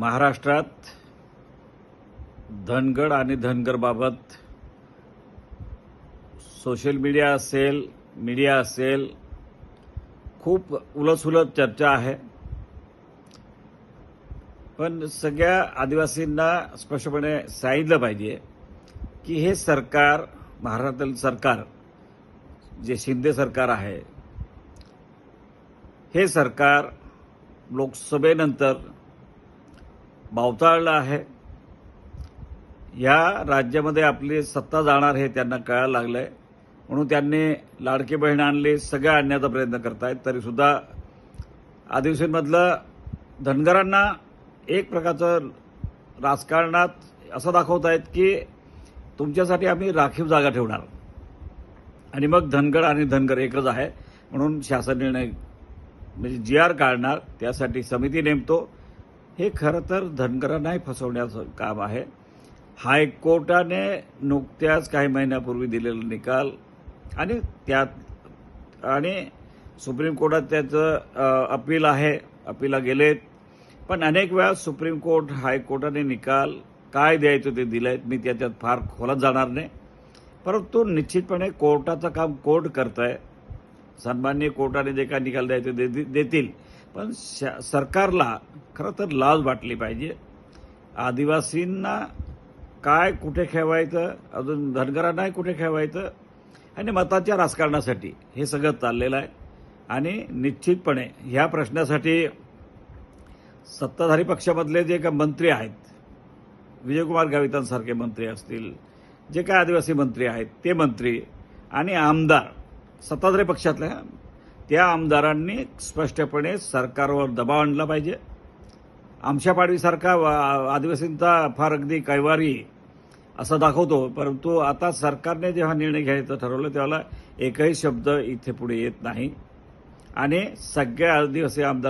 महाराष्ट्रात धनगड आणि धनगरबाबत सोशल मीडिया असेल मीडिया असेल खूप उलटसुलट चर्चा आहे. पण सगळ्या आदिवासींना स्पष्टपणे सांगितलं पाहिजे की हे सरकार महाराष्ट्रातील सरकार जे शिंदे सरकार आहे हे सरकार लोकसभेनंतर बावताळलं आहे. या राज्यामध्ये आपली सत्ता जाणार हे त्यांना कळायला लागलं आहे म्हणून त्यांनी लाडकी बहीण आणली सगळं आणण्याचा प्रयत्न करतायत. तरीसुद्धा आदिवासींमधलं धनगरांना एक प्रकारचं राजकारणात असं दाखवत आहेत की तुमच्यासाठी आम्ही राखीव जागा ठेवणार. आणि मग धनगर आणि धनगर एकच आहे. म्हणून शासन निर्णय म्हणजे जी आर काढणार त्यासाठी समिती नेमतो. हे खरं तर धनगरांनाही फसवण्याचं काम आहे. हायकोर्टाने नुकत्याच काही महिन्यापूर्वी दिलेला निकाल आणि त्यात आणि सुप्रीम कोर्टात त्याचं अपील आहे. अपीलला गेलेत. पण अनेक वेळा सुप्रीम कोर्ट हायकोर्टाने निकाल काय द्यायचं ते दिलं आहेत मी त्याच्यात फार खोलात जाणार नाही. परंतु निश्चितपणे कोर्टाचं काम कोर्ट करत आहे सन्मान्य कोर्टाने जे काय निकाल द्यायचे दे- देतील. पण शा- सरकारला खरं तर लाज वाटली पाहिजे. आदिवासींना काय कुठे खेळवायचं? अजून धनगरांनाही कुठे खेळवायचं? आणि मताच्या राजकारणासाठी हे सगळं चाललेलं आहे. आणि निश्चितपणे ह्या प्रश्नासाठी सत्ताधारी पक्षामधले जे काही मंत्री आहेत विजयकुमार गावितांसारखे मंत्री असतील जे काय आदिवासी मंत्री आहेत ते मंत्री आणि आमदार सत्ताधारी पक्षातल्या त्या आमदारांनी स्पष्टपणे सरकारवर दबाव आणला पाहिजे. आमच्या पाडवीसारखा आदिवासींचा फार अगदी कैवारी असं दाखवतो. परंतु आता सरकारने जेव्हा निर्णय घ्यायचं ठरवलं तेव्हा एकही शब्द इथे पुढे येत नाही. आणि सगळ्या आदिवासी आमदार